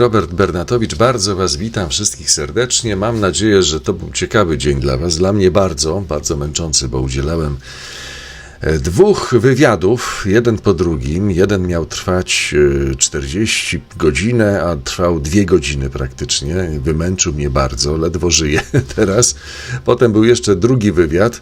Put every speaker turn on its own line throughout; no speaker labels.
Robert Bernatowicz, bardzo Was witam wszystkich serdecznie. Mam nadzieję, że to był ciekawy dzień dla Was. Dla mnie bardzo, bardzo męczący, bo udzielałem e, dwóch wywiadów, jeden po drugim. Jeden miał trwać e, 40 godzin, a trwał dwie godziny praktycznie. Wymęczył mnie bardzo, ledwo żyję teraz. Potem był jeszcze drugi wywiad.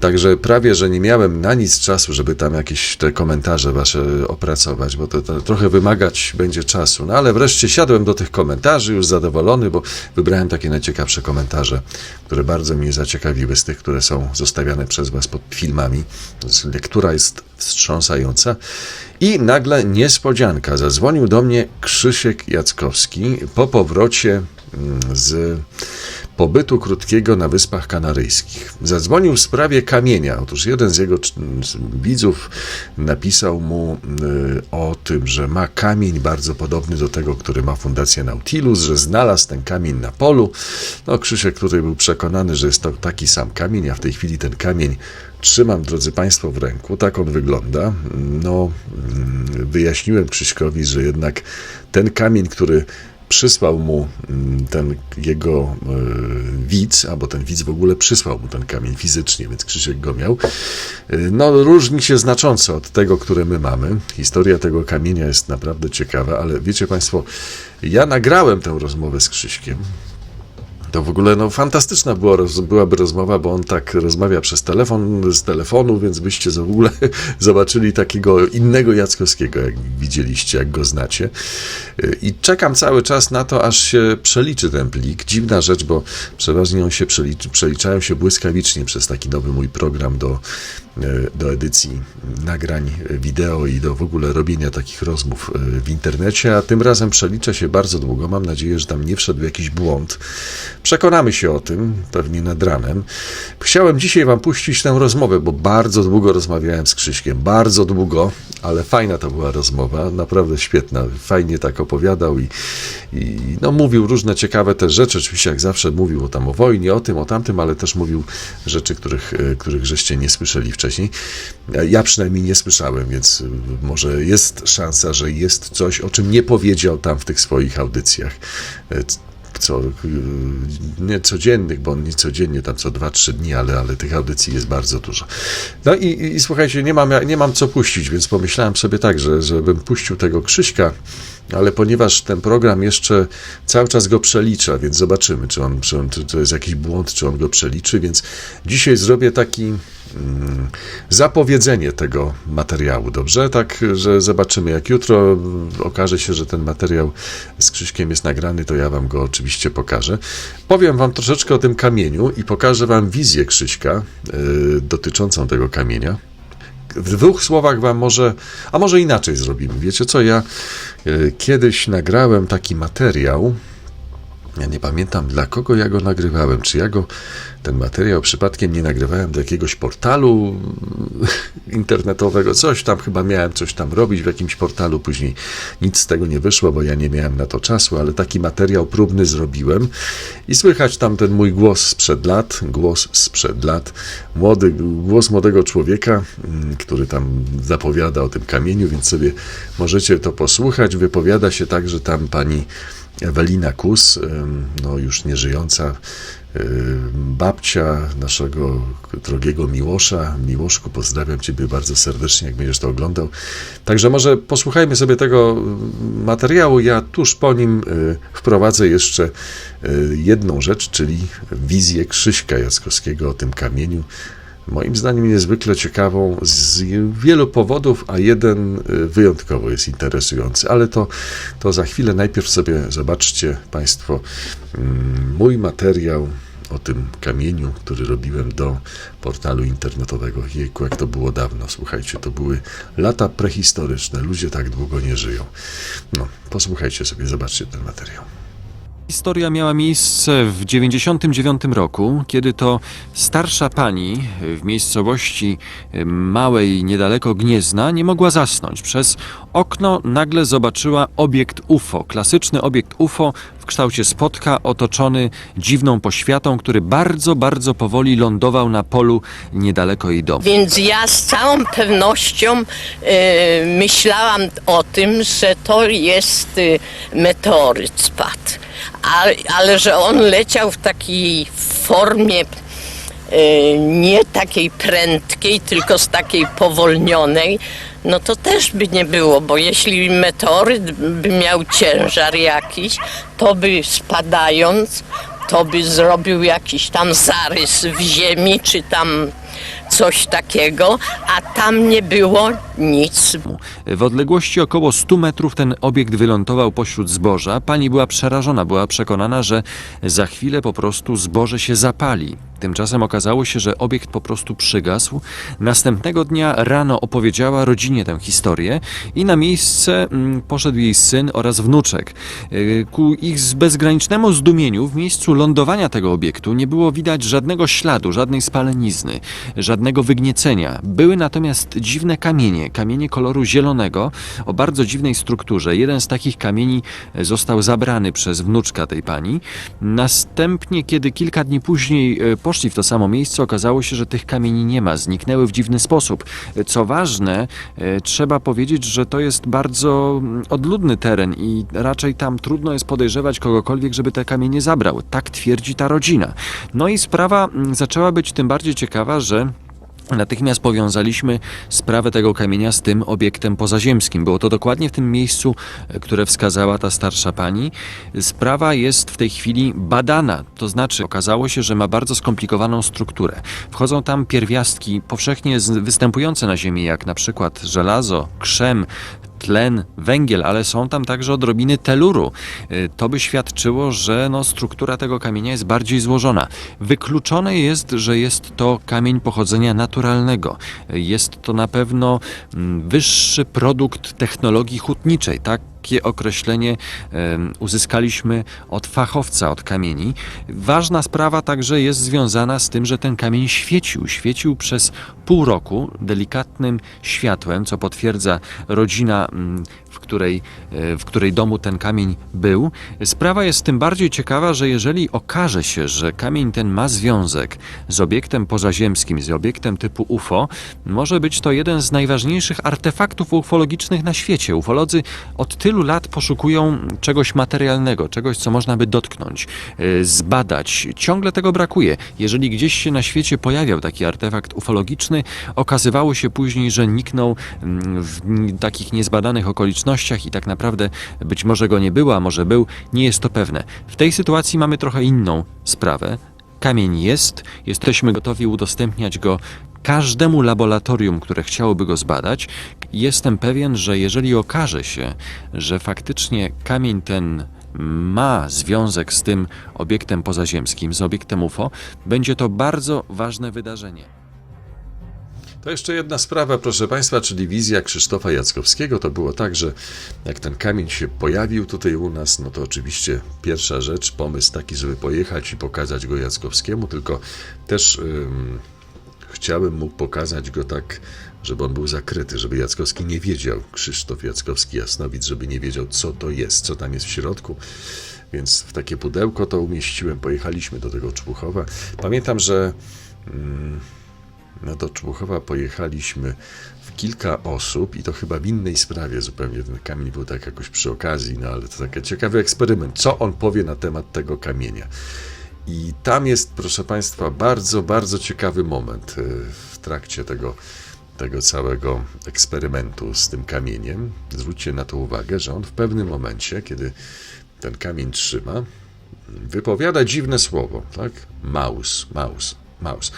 Także prawie, że nie miałem na nic czasu, żeby tam jakieś te komentarze wasze opracować, bo to, to trochę wymagać będzie czasu. No ale wreszcie siadłem do tych komentarzy, już zadowolony, bo wybrałem takie najciekawsze komentarze, które bardzo mnie zaciekawiły z tych, które są zostawiane przez was pod filmami. Lektura jest wstrząsająca. I nagle niespodzianka. Zadzwonił do mnie Krzysiek Jackowski po powrocie mm, z pobytu krótkiego na Wyspach Kanaryjskich. Zadzwonił w sprawie kamienia. Otóż jeden z jego widzów napisał mu y, o tym, że ma kamień bardzo podobny do tego, który ma Fundacja Nautilus, że znalazł ten kamień na polu. No, Krzysiek tutaj był przekonany, że jest to taki sam kamień, a w tej chwili ten kamień trzymam, drodzy Państwo, w ręku. Tak on wygląda. No, mm, wyjaśniłem Krzyśkowi, że jednak ten kamień, który przysłał mu mm, ten jego e, widz, albo ten widz w ogóle przysłał mu ten kamień fizycznie, więc Krzysiek go miał. E, No, różni się znacząco od tego, które my mamy. Historia tego kamienia jest naprawdę ciekawa, ale wiecie Państwo, ja nagrałem tę rozmowę z Krzyśkiem. To w ogóle no, fantastyczna była, byłaby rozmowa, bo on tak rozmawia przez telefon, z telefonu, więc byście w ogóle zobaczyli takiego innego Jackowskiego, jak widzieliście, jak go znacie. Y, I czekam cały czas na to, aż się przeliczy ten plik. Dziwna rzecz, bo przeważnie on się przeliczy, przeliczają się błyskawicznie przez taki nowy mój program do, do edycji nagrań wideo i do w ogóle robienia takich rozmów y, w internecie, a tym razem przelicza się bardzo długo. Mam nadzieję, że tam nie wszedł jakiś błąd. Przekonamy się o tym pewnie nad ranem. Chciałem dzisiaj Wam puścić tę rozmowę, bo bardzo długo rozmawiałem z Krzyśkiem. Bardzo długo, ale fajna to była rozmowa, naprawdę świetna. Fajnie tak opowiadał i, i no, mówił różne ciekawe też rzeczy. Oczywiście, jak zawsze, mówił tam o wojnie, o tym, o tamtym, ale też mówił rzeczy, których, e, których żeście nie słyszeli wcześniej. Ja przynajmniej nie słyszałem, więc y, może jest szansa, że jest coś, o czym nie powiedział tam w tych swoich audycjach. Co, y, nie codziennych, bo nie codziennie, tam co 2-3 dni, ale, ale tych audycji jest bardzo dużo. No i, i, słuchajcie, nie mam, nie mam co puścić, więc pomyślałem sobie tak, że żebym puścił tego Krzyśka, ale ponieważ ten program jeszcze cały czas go przelicza, więc zobaczymy, czy, on, czy, on, czy to jest jakiś błąd, czy on go przeliczy, więc dzisiaj zrobię taki zapowiedzenie tego materiału, dobrze? Tak, że zobaczymy. Jak jutro okaże się, że ten materiał z Krzyśkiem jest nagrany, to ja wam go oczywiście pokażę. Powiem wam troszeczkę o tym kamieniu i pokażę wam wizję Krzyśka y, dotyczącą tego kamienia. W dwóch słowach wam może, a może inaczej zrobimy. Wiecie co, ja y, kiedyś nagrałem taki materiał, ja nie pamiętam dla kogo ja go nagrywałem. Czy ja go, ten materiał przypadkiem nie nagrywałem do jakiegoś portalu internetowego, coś tam chyba miałem coś tam robić w jakimś portalu, później nic z tego nie wyszło, bo ja nie miałem na to czasu, ale taki materiał próbny zrobiłem i słychać tam ten mój głos sprzed lat, głos sprzed lat, młody, głos młodego człowieka, mm, który tam zapowiada o tym kamieniu, więc sobie możecie to posłuchać. Wypowiada się także tam pani Ewelina Kus, no już nieżyjąca babcia naszego drogiego Miłosza. Miłoszku, pozdrawiam Ciebie bardzo serdecznie, jak będziesz to oglądał. Także może posłuchajmy sobie tego materiału. Ja tuż po nim y, wprowadzę jeszcze y, jedną rzecz, czyli wizję Krzyśka Jackowskiego o tym kamieniu. Moim zdaniem niezwykle ciekawą z wielu powodów, a jeden y, wyjątkowo jest interesujący, ale to, to za chwilę. Najpierw sobie zobaczcie Państwo mm, mój materiał o tym kamieniu, który robiłem do portalu internetowego. Jejku, jak to było dawno, słuchajcie, to były lata prehistoryczne, ludzie tak długo nie żyją. No, posłuchajcie sobie, zobaczcie ten materiał.
Historia miała miejsce w 99 roku, kiedy to starsza pani w miejscowości małej niedaleko Gniezna nie mogła zasnąć. Przez okno nagle zobaczyła obiekt UFO, klasyczny obiekt UFO w kształcie spotka otoczony dziwną poświatą, który bardzo, bardzo powoli lądował na polu niedaleko jej domu.
Więc ja z całą pewnością e, myślałam o tym, że to jest e, meteoryt spadł. Ale że on leciał w takiej formie e, nie takiej prędkiej, tylko z takiej powolnionej, no to też by nie było, bo jeśli meteoryt by miał ciężar jakiś, to by spadając, to by zrobił jakiś tam zarys w ziemi, czy tam coś takiego, a tam nie było nic.
W odległości około 100 metrów ten obiekt wylądował pośród zboża. Pani była przerażona, była przekonana, że za chwilę po prostu zboże się zapali. Tymczasem okazało się, że obiekt po prostu przygasł. Następnego dnia rano opowiedziała rodzinie tę historię i na miejsce mm, poszedł jej syn oraz wnuczek. Yy, Ku ich bezgranicznemu zdumieniu w miejscu lądowania tego obiektu nie było widać żadnego śladu, żadnej spalenizny, żadnego wygniecenia. Były natomiast dziwne kamienie, kamienie koloru zielonego o bardzo dziwnej strukturze. Jeden z takich kamieni e, został zabrany przez wnuczka tej pani. Następnie, kiedy kilka dni później e, poszli w to samo miejsce, okazało się, że tych kamieni nie ma, zniknęły w dziwny sposób. Co ważne, e, trzeba powiedzieć, że to jest bardzo mm, odludny teren i raczej tam trudno jest podejrzewać kogokolwiek, żeby te kamienie zabrał. Tak twierdzi ta rodzina. No i sprawa mm, zaczęła być tym bardziej ciekawa, że Natychmiast powiązaliśmy sprawę tego kamienia z tym obiektem pozaziemskim. Było to dokładnie w tym miejscu, e, które wskazała ta starsza pani. Sprawa jest w tej chwili badana, to znaczy okazało się, że ma bardzo skomplikowaną strukturę. Wchodzą tam pierwiastki powszechnie występujące na Ziemi, jak na przykład żelazo, krzem, tlen, węgiel, ale są tam także odrobiny teluru. Y, To by świadczyło, że no, struktura tego kamienia jest bardziej złożona. Wykluczone jest, że jest to kamień pochodzenia naturalnego. Y, Jest to na pewno mm, wyższy produkt technologii hutniczej, tak? Takie określenie uzyskaliśmy od fachowca od kamieni. Ważna sprawa także jest związana z tym, że ten kamień świecił. Świecił przez pół roku delikatnym światłem, co potwierdza rodzina, mm, której, e, w której domu ten kamień był. Sprawa jest tym bardziej ciekawa, że jeżeli okaże się, że kamień ten ma związek z obiektem pozaziemskim, z obiektem typu UFO, może być to jeden z najważniejszych artefaktów ufologicznych na świecie. Ufolodzy od tylu lat poszukują czegoś materialnego, czegoś, co można by dotknąć, e, zbadać. Ciągle tego brakuje. Jeżeli gdzieś się na świecie pojawiał taki artefakt ufologiczny, okazywało się później, że niknął mm, w takich niezbadanych okolicznościach i tak naprawdę być może go nie było, a może był, nie jest to pewne. W tej sytuacji mamy trochę inną sprawę. Kamień jest, jesteśmy gotowi udostępniać go każdemu laboratorium, które chciałoby go zbadać. Jestem pewien, że jeżeli okaże się, że faktycznie kamień ten ma związek z tym obiektem pozaziemskim, z obiektem UFO, będzie to bardzo ważne wydarzenie.
To jeszcze jedna sprawa, proszę Państwa, czyli wizja Krzysztofa Jackowskiego. To było tak, że jak ten kamień się pojawił tutaj u nas, no to oczywiście pierwsza rzecz, pomysł taki, żeby pojechać i pokazać go Jackowskiemu, tylko też ym, chciałem mu pokazać go tak, żeby on był zakryty, żeby Jackowski nie wiedział, Krzysztof Jackowski Jasnowic, żeby nie wiedział, co to jest, co tam jest w środku. Więc w takie pudełko to umieściłem. Pojechaliśmy do tego Człuchowa. Pamiętam, że no do Człuchowa pojechaliśmy w kilka osób i to chyba w innej sprawie zupełnie. Ten kamień był tak jakoś przy okazji, no ale to taki ciekawy eksperyment. Co on powie na temat tego kamienia? I tam jest, proszę Państwa, bardzo, bardzo ciekawy moment y, w trakcie tego, tego całego eksperymentu z tym kamieniem. Zwróćcie na to uwagę, że on w pewnym momencie, kiedy ten kamień trzyma, wypowiada dziwne słowo, tak? Maus, maus, maus.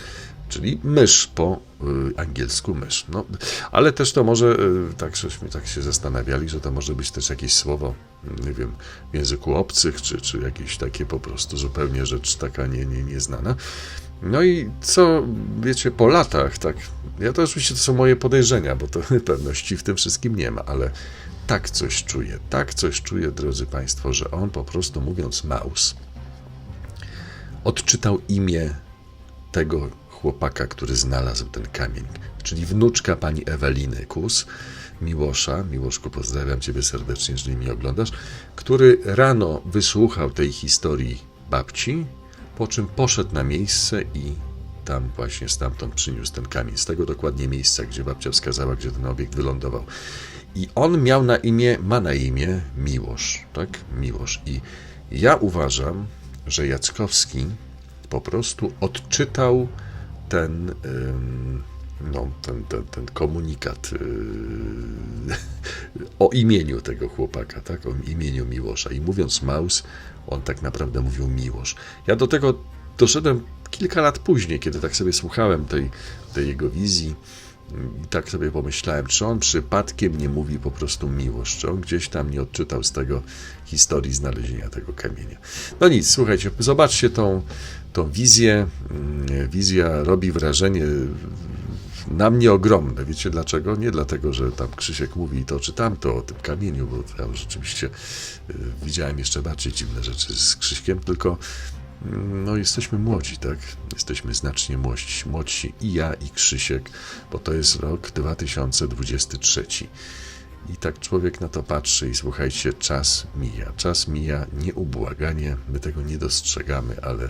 Czyli mysz po y, angielsku mysz. No, ale też to może, y, tak żeśmy tak się zastanawiali, że to może być też jakieś słowo, nie wiem, w języku obcych, czy, czy jakieś takie po prostu zupełnie rzecz taka nie, nie, nieznana. No i co, wiecie, po latach, tak, ja to oczywiście to są moje podejrzenia, bo to pewności w tym wszystkim nie ma, ale tak coś czuję, tak coś czuję, drodzy Państwo, że on po prostu mówiąc Maus, odczytał imię tego chłopaka, który znalazł ten kamień, czyli wnuczka pani Eweliny Kus, Miłosza, Miłoszku pozdrawiam Ciebie serdecznie, jeżeli mnie oglądasz, który rano wysłuchał tej historii babci, po czym poszedł na miejsce i tam właśnie stamtąd przyniósł ten kamień, z tego dokładnie miejsca, gdzie babcia wskazała, gdzie ten obiekt wylądował. I on miał na imię, ma na imię Miłosz, tak? Miłosz. I ja uważam, że Jackowski po prostu odczytał ten, no, ten, ten, ten komunikat yy, o imieniu tego chłopaka, tak? O imieniu Miłosza. I mówiąc Maus, on tak naprawdę mówił Miłosz. Ja do tego doszedłem kilka lat później, kiedy tak sobie słuchałem tej, tej jego wizji. I tak sobie pomyślałem, czy on przypadkiem nie mówi po prostu miłość, czy on gdzieś tam nie odczytał z tego historii znalezienia tego kamienia. No nic, słuchajcie, zobaczcie tą, tą wizję. Mm, Wizja robi wrażenie na mnie ogromne. Wiecie dlaczego? Nie dlatego, że tam Krzysiek mówi to czy tamto o tym kamieniu, bo tam rzeczywiście y, widziałem jeszcze bardziej dziwne rzeczy z Krzyśkiem, tylko no jesteśmy młodzi, tak? Jesteśmy znacznie młodsi, młodsi i ja, i Krzysiek, bo to jest rok 2023. I tak człowiek na to patrzy i słuchajcie, czas mija. Czas mija nieubłaganie, my tego nie dostrzegamy, ale,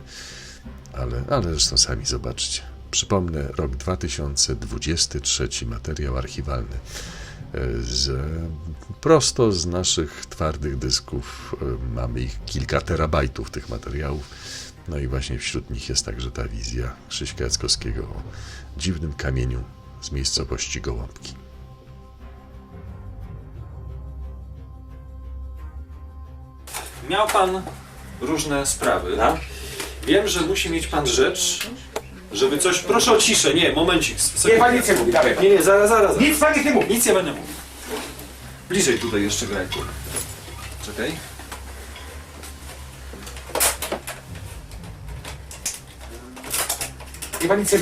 ale, ale zresztą sami zobaczcie. Przypomnę, rok 2023, materiał archiwalny. e, Z, prosto z naszych twardych dysków e, mamy ich kilka terabajtów tych materiałów. No i właśnie wśród nich jest także ta wizja Krzyśka Jackowskiego o dziwnym kamieniu z miejscowości Gołąbki.
Miał pan różne sprawy. Wiem, że musi mieć pan rzecz, żeby coś. Proszę o ciszę, nie, momencik.
Nie, pan nic nie mówi, dawaj.
Nie, nie, zaraz, zaraz. zaraz.
Nic pan nic nie mówi.
Nic nie będę mówił. Bliżej tutaj jeszcze grajku. Czekaj.
Nie pan nic nie.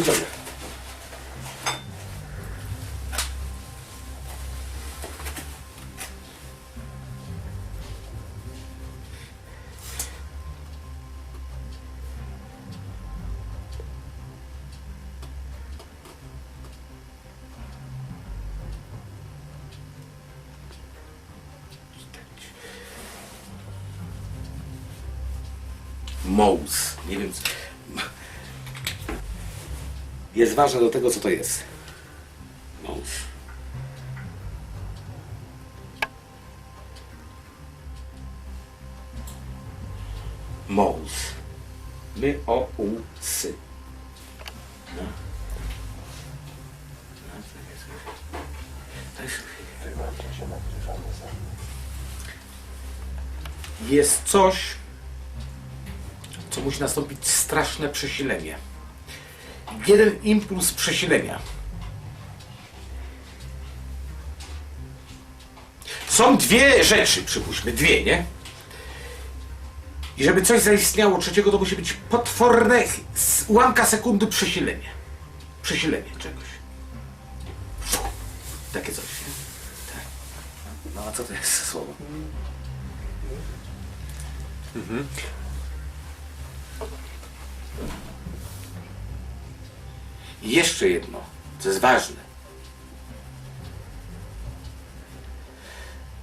Nie wiem. Jest ważne do tego, co to jest. Mous. Mous. My o u sy. No. No, Jest coś, co musi nastąpić straszne przesilenie. Jeden impuls przesilenia. Są dwie rzeczy, przypuśćmy, dwie, nie? I żeby coś zaistniało trzeciego, to musi być potworne ułamka sekundy przesilenie. Przesilenie czegoś. Takie coś, nie? Tak. No a co to jest słowo? I jeszcze jedno, co jest ważne.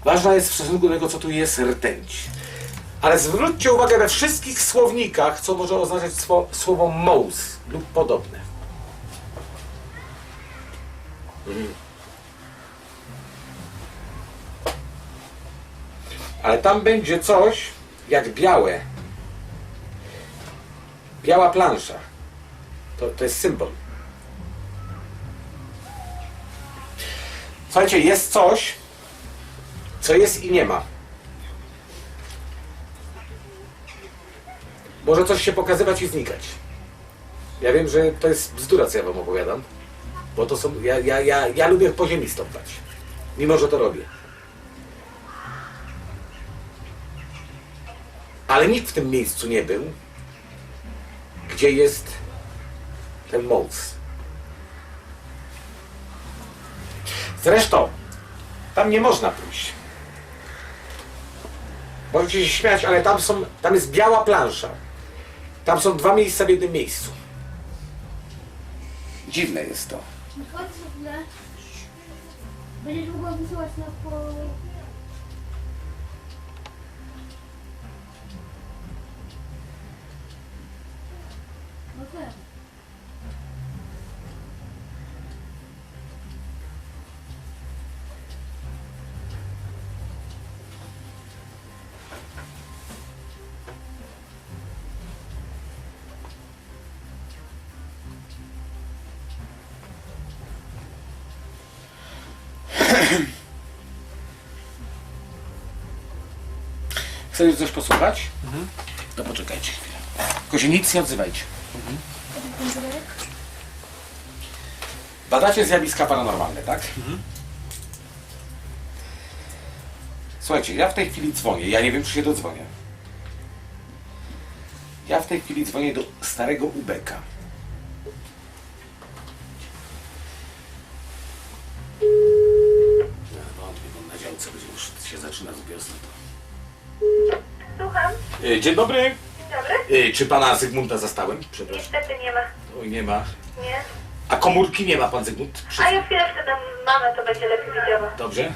Ważna jest w stosunku do tego, co tu jest rtęć. Ale zwróćcie uwagę we wszystkich słownikach, co może oznaczać sło, słowo mous lub podobne. Mhm. Ale tam będzie coś jak białe. Biała plansza. To, to jest symbol. Słuchajcie, jest coś, co jest i nie ma. Może coś się pokazywać i znikać. Ja wiem, że to jest bzdura, co ja wam opowiadam. Bo to są. Ja, ja, ja, ja lubię po ziemi stąpać. Mimo, że to robię. Ale nikt w tym miejscu nie był, gdzie jest ten moc. Zresztą, tam nie można pójść. Możecie się śmiać, ale tam są, tam jest biała plansza. Tam są dwa miejsca w jednym miejscu. Dziwne jest to.
Chodź chwilę. Będziesz mogła wysyłać na po... No tak.
Chcecie coś posłuchać? To poczekajcie chwilę. Tylko się nic nie odzywajcie. Badacie zjawiska paranormalne, tak? Słuchajcie, ja w tej chwili dzwonię. Ja nie wiem, czy się dodzwonię. Ja w tej chwili dzwonię do starego Ubeka. E, Dzień dobry.
dzień dobry.
E, Czy pana Zygmunta zastałem? Przepraszam.
Niestety nie ma.
Oj, nie ma.
Nie.
A komórki nie ma pan Zygmunt? Przy...
A ja chwileczkę dam mamę, to będzie lepiej widziała.
Dobrze.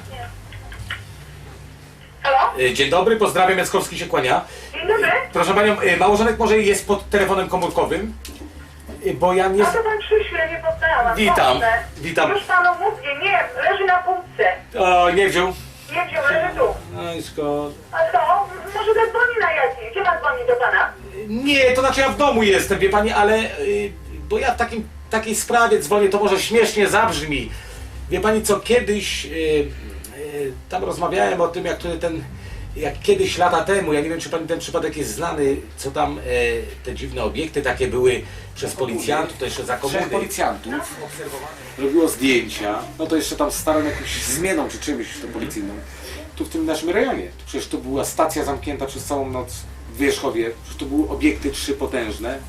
Halo?
E, Dzień dobry, pozdrawiam, Jackowski się kłania.
Dzień dobry.
Proszę panią, e, małżonek może jest pod telefonem komórkowym? E, Bo ja nie...
A to pan Krzysiu, ja nie poznałam.
Witam,
Proszę.
witam.
Już panu mówię, nie, leży na półce.
O, nie wziął.
Nie wziął, leży tu.
No i szkoda.
A co? Może zadzwoni na jakiś. Gdzie pan dzwoni do pana?
Nie, to znaczy ja w domu jestem, wie pani, ale... y, Bo ja w takim, takiej sprawie dzwonię, to może śmiesznie zabrzmi. Wie pani co, kiedyś... y, y, Tam rozmawiałem o tym, jak to ten... Jak kiedyś lata temu, ja nie wiem czy pani ten przypadek jest znany, co tam e, te dziwne obiekty takie były przez policjantów, to jeszcze za komuny.
Trzech policjantów robiło zdjęcia, no to jeszcze tam starą jakąś zmianą czy czymś to policyjną. Tu w tym naszym rejonie. Tu Przecież to była stacja zamknięta przez całą noc w Wierzchowie. Przecież to były obiekty trzy potężne.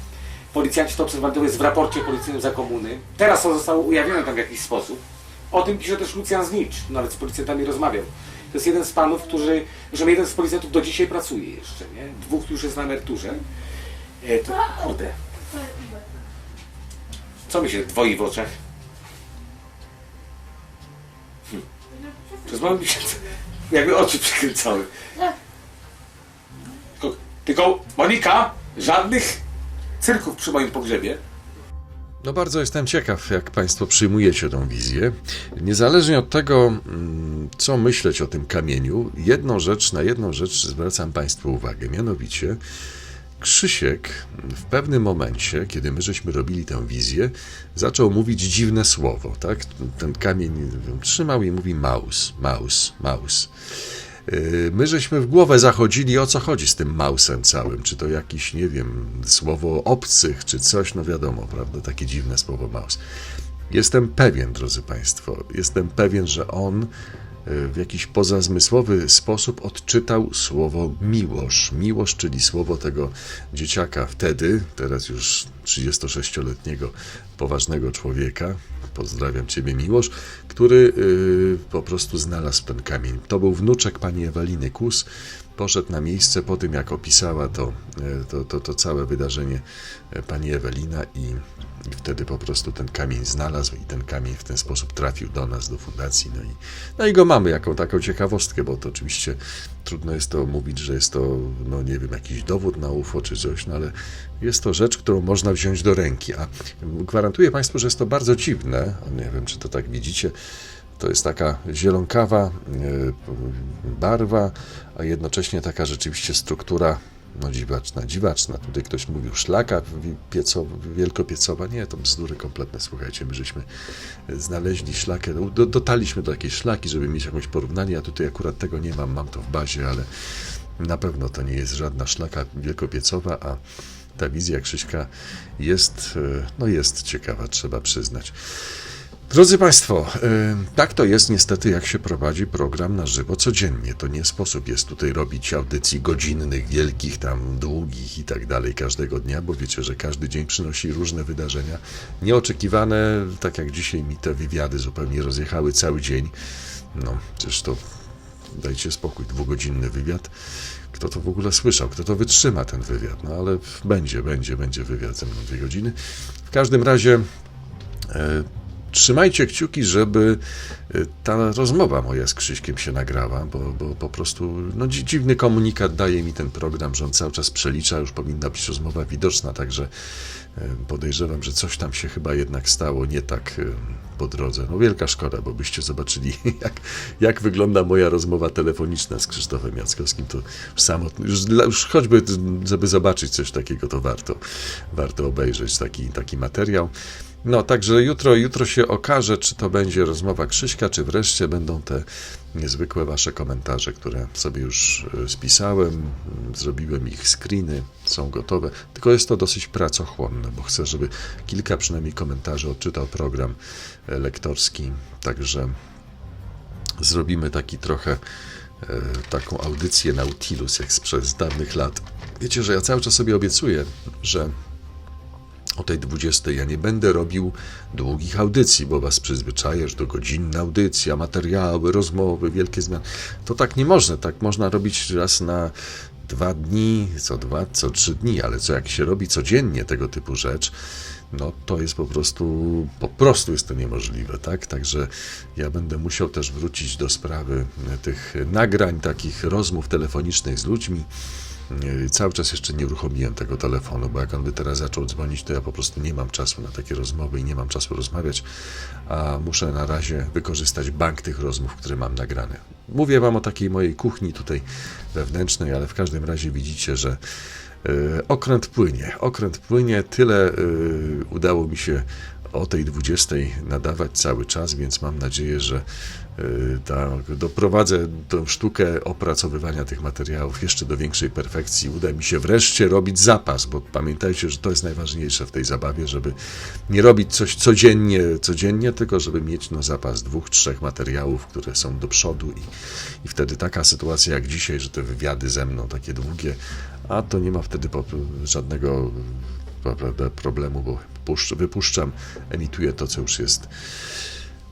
Policjanci to obserwowali, to jest w raporcie policyjnym za komuny. Teraz to zostało ujawnione tam w jakiś sposób. O tym pisze też Lucjan Znicz, nawet z policjantami rozmawiał. To jest jeden z panów, którzy, że jeden z policjantów do dzisiaj pracuje jeszcze, nie? Dwóch już jest na emeryturze. E, to, kurde, co mi się dwoi w oczach? Hm. Przez moment mi się jakby oczy przykręcały. Tylko, tylko Monika, żadnych cyrków przy moim pogrzebie.
No bardzo jestem ciekaw, jak Państwo przyjmujecie tą wizję. Niezależnie od tego, mm, co myśleć o tym kamieniu, jedną rzecz, na jedną rzecz zwracam Państwu uwagę. Mianowicie, Krzysiek w pewnym momencie, kiedy my żeśmy robili tę wizję, zaczął mówić dziwne słowo, tak? Ten kamień trzymał i mówi maus, maus, maus. Yy, My żeśmy w głowę zachodzili, o co chodzi z tym mausem całym. Czy to jakiś, nie wiem, słowo obcych, czy coś, no wiadomo, prawda? Takie dziwne słowo maus. Jestem pewien, drodzy Państwo, jestem pewien, że on y, w jakiś pozazmysłowy sposób odczytał słowo miłość. Miłość, czyli słowo tego dzieciaka wtedy, teraz już 36-letniego poważnego człowieka. Pozdrawiam Ciebie, Miłosz, który y, po prostu znalazł ten kamień. To był wnuczek pani Eweliny Kus. Poszedł na miejsce po tym, jak opisała to, y, to, to, to całe wydarzenie pani Ewelina i i wtedy po prostu ten kamień znalazł i ten kamień w ten sposób trafił do nas, do fundacji. No i, no i go mamy jako taką ciekawostkę, bo to oczywiście trudno jest to mówić, że jest to, no nie wiem, jakiś dowód na UFO czy coś, no ale jest to rzecz, którą można wziąć do ręki. A gwarantuję Państwu, że jest to bardzo dziwne. Nie wiem, czy to tak widzicie. To jest taka zielonkawa e, barwa, a jednocześnie taka rzeczywiście struktura no dziwaczna, dziwaczna. Tutaj ktoś mówił szlaka piecowa, wielkopiecowa. Nie, to bzdury kompletne, słuchajcie. My żeśmy znaleźli szlakę, no, do, do jakiejś szlaki, żeby mieć jakieś porównanie. Ja tutaj akurat tego nie mam, mam to w bazie, ale na pewno to nie jest żadna szlaka wielkopiecowa, a ta wizja Krzyśka jest, e, no jest ciekawa, trzeba przyznać. Drodzy Państwo, e, tak to jest niestety, jak się prowadzi program na żywo codziennie. To nie sposób jest tutaj robić audycji godzinnych, wielkich, tam długich i tak dalej każdego dnia, bo wiecie, że każdy dzień przynosi różne wydarzenia nieoczekiwane, tak jak dzisiaj mi te wywiady zupełnie rozjechały cały dzień. No, przecież to dajcie spokój, dwugodzinny wywiad. Kto to w ogóle słyszał? Kto to wytrzyma ten wywiad? No ale będzie, będzie, będzie wywiad ze mną dwie godziny. W każdym razie e, trzymajcie kciuki, żeby e, ta rozmowa moja z Krzyśkiem się nagrała, bo, bo po prostu no, dzi- dziwny komunikat daje mi ten program, że on cały czas przelicza, już powinna być rozmowa widoczna, także e, podejrzewam, że coś tam się chyba jednak stało nie tak e, po drodze. No wielka szkoda, bo byście zobaczyli, jak, jak wygląda moja rozmowa telefoniczna z Krzysztofem Jackowskim, to już samo, już, już choćby, żeby zobaczyć coś takiego, to warto, warto obejrzeć taki, taki materiał. No, także jutro, jutro się okaże, czy to będzie rozmowa Krzyśka, czy wreszcie będą te niezwykłe wasze komentarze, które sobie już e, spisałem, m, zrobiłem ich screeny, są gotowe. Tylko jest to dosyć pracochłonne, bo chcę, żeby kilka przynajmniej komentarzy odczytał program e, lektorski, także zrobimy taki trochę e, taką audycję Nautilus, jak sprzed dawnych lat. Wiecie, że ja cały czas sobie obiecuję, że o tej 20 ja nie będę robił długich audycji, bo was przyzwyczajasz do godzinna audycja, materiały, rozmowy, wielkie zmiany. To tak nie można, tak można robić raz na dwa dni, co dwa, co trzy dni, ale co jak się robi codziennie tego typu rzecz, no to jest po prostu, po prostu jest to niemożliwe, tak? Także ja będę musiał też wrócić do sprawy tych nagrań, takich rozmów telefonicznych z ludźmi. Yy, Cały czas jeszcze nie uruchomiłem tego telefonu, bo jak on by teraz zaczął dzwonić, to ja po prostu nie mam czasu na takie rozmowy i nie mam czasu rozmawiać, a muszę na razie wykorzystać bank tych rozmów, które mam nagrane. Mówię Wam o takiej mojej kuchni tutaj wewnętrznej, ale w każdym razie widzicie, że yy, okręt płynie. Okręt płynie, tyle yy, udało mi się o tej 20 nadawać cały czas, więc mam nadzieję, że y, tak, doprowadzę tą sztukę opracowywania tych materiałów jeszcze do większej perfekcji. Uda mi się wreszcie robić zapas, bo pamiętajcie, że to jest najważniejsze w tej zabawie, żeby nie robić coś codziennie, codziennie tylko żeby mieć no, zapas dwóch, trzech materiałów, które są do przodu i, i wtedy taka sytuacja jak dzisiaj, że te wywiady ze mną takie długie, a to nie ma wtedy żadnego problemu, bo puszcz, wypuszczam, emituję to, co już jest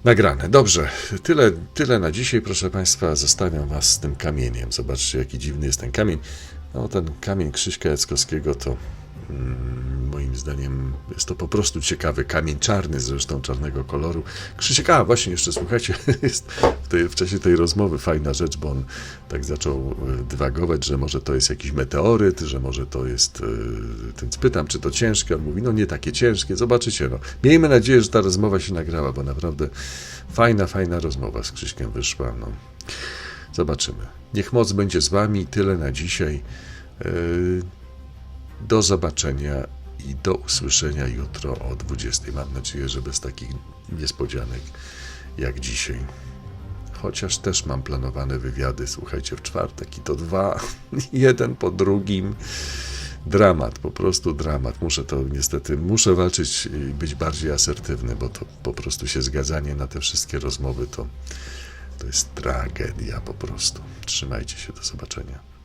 nagrane. Dobrze, tyle, tyle na dzisiaj, proszę Państwa. Zostawiam Was z tym kamieniem. Zobaczcie, jaki dziwny jest ten kamień. No, ten kamień Krzyśka Jackowskiego to moim zdaniem jest to po prostu ciekawy kamień czarny, zresztą czarnego koloru. Krzysiek, a właśnie jeszcze słuchajcie, jest w, tej, w czasie tej rozmowy fajna rzecz, bo on tak zaczął e, dywagować, że może to jest jakiś meteoryt, że może to jest, e, więc pytam, czy to ciężkie, on mówi, no nie takie ciężkie, zobaczycie, no. Miejmy nadzieję, że ta rozmowa się nagrała, bo naprawdę fajna, fajna rozmowa z Krzyśkiem wyszła, no. Zobaczymy. Niech moc będzie z Wami. Tyle na dzisiaj. Yy, Do zobaczenia i do usłyszenia jutro o 20. Mam nadzieję, że bez takich niespodzianek jak dzisiaj. Chociaż też mam planowane wywiady, słuchajcie, w czwartek i to dwa, jeden po drugim. Dramat, po prostu dramat. Muszę to niestety, muszę walczyć i być bardziej asertywny, bo to po prostu się zgadzanie na te wszystkie rozmowy to, to jest tragedia po prostu. Trzymajcie się, do zobaczenia.